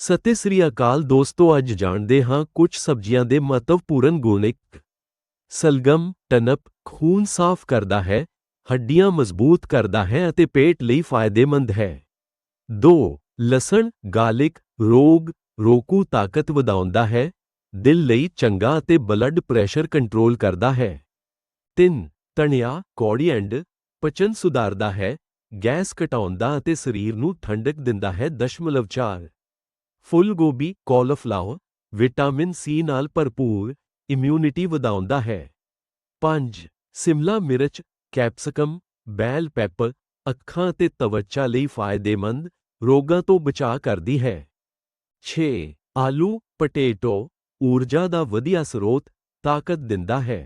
ਸਤਿ ਸ੍ਰੀ ਅਕਾਲ ਦੋਸਤੋ, ਅੱਜ ਜਾਣਦੇ ਹਾਂ ਕੁਝ ਸਬਜ਼ੀਆਂ ਦੇ ਮਹੱਤਵਪੂਰਨ ਗੁਣ। ਇੱਕ, ਸਲਗਮ, ਟਨਪ ਖੂਨ ਸਾਫ਼ ਕਰਦਾ ਹੈ, ਹੱਡੀਆਂ ਮਜ਼ਬੂਤ ਕਰਦਾ ਹੈ ਅਤੇ ਪੇਟ ਲਈ ਫਾਇਦੇਮੰਦ ਹੈ। 2 ਲਸਣ, ਗਾਰਲਿਕ ਰੋਗ ਰੋਕੂ ਤਾਕਤ ਵਧਾਉਂਦਾ ਹੈ, ਦਿਲ ਲਈ ਚੰਗਾ ਅਤੇ ਬਲੱਡ ਪ੍ਰੈਸ਼ਰ ਕੰਟਰੋਲ ਕਰਦਾ ਹੈ। 3 ਧਨੀਆ ਕੋਰੀਐਂਡ ਪਚਨ ਸੁਧਾਰਦਾ ਹੈ, ਗੈਸ ਘਟਾਉਂਦਾ ਅਤੇ ਸਰੀਰ ਨੂੰ ਠੰਡਕ ਦਿੰਦਾ ਹੈ, ਦਸ਼ਮਲਵ 4 ਫੁੱਲ ਗੋਭੀ ਕਾਲੀਫਲਾਵਰ ਵਿਟਾਮਿਨ ਸੀ ਨਾਲ ਭਰਪੂਰ ਇਮਿਊਨਿਟੀ ਵਧਾਉਂਦਾ ਹੈ। 5 ਸਿਮਲਾ ਮਿਰਚ ਕੈਪਸਿਕਮ ਬੈਲ ਪੈਪਰ ਅੱਖਾਂ ਅਤੇ ਤਵਚਾ ਲਈ ਫਾਇਦੇਮੰਦ, ਰੋਗਾਂ ਤੋਂ ਬਚਾਅ ਕਰਦੀ ਹੈ। 6 ਆਲੂ, ਪਟੇਟੋ, ਊਰਜਾ ਦਾ ਵਧੀਆ ਸਰੋਤ, ਤਾਕਤ ਦਿੰਦਾ ਹੈ।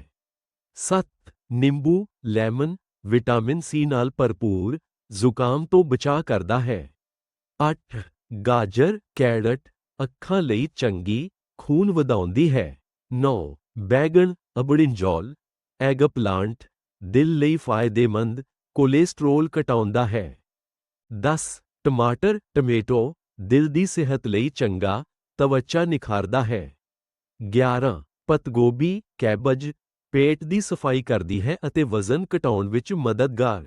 7 ਨਿੰਬੂ, ਲੈਮਨ ਵਿਟਾਮਿਨ ਸੀ ਨਾਲ ਭਰਪੂਰ ਜ਼ੁਕਾਮ ਤੋਂ ਬਚਾਅ ਕਰਦਾ ਹੈ। 8 ਗਾਜਰ, ਕੈਰਟ, ਅੱਖਾਂ ਲਈ ਚੰਗੀ ਖੂਨ ਵਧਾਉਂਦੀ ਹੈ। 9 ਬੈਗਨ ਅਬੜਿੰਜੋਲ ਐਗਪਲਾਂਟ ਦਿਲ ਲਈ ਫਾਇਦੇਮੰਦ ਕੋਲੇਸਟ੍ਰੋਲ ਘਟਾਉਂਦਾ ਹੈ। 10 ਟਮਾਟਰ, ਟਮੇਟੋ, ਦਿਲ ਦੀ ਸਿਹਤ ਲਈ ਚੰਗਾ ਤਵਚਾ ਨਿਖਾਰਦਾ ਹੈ। 11 ਪਤਗੋਭੀ, ਕੈਬਜ, ਪੇਟ ਦੀ ਸਫ਼ਾਈ ਕਰਦੀ ਹੈ ਅਤੇ ਵਜ਼ਨ ਘਟਾਉਣ ਵਿੱਚ ਮਦਦਗਾਰ।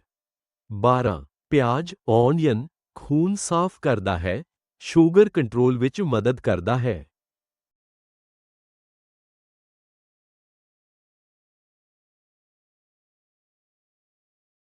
12 ਪਿਆਜ਼ ਔਨੀਅਨ ਖੂਨ ਸਾਫ਼ ਕਰਦਾ ਹੈ ਸ਼ੂਗਰ ਕੰਟਰੋਲ ਵਿੱਚ ਮਦਦ ਕਰਦਾ ਹੈ।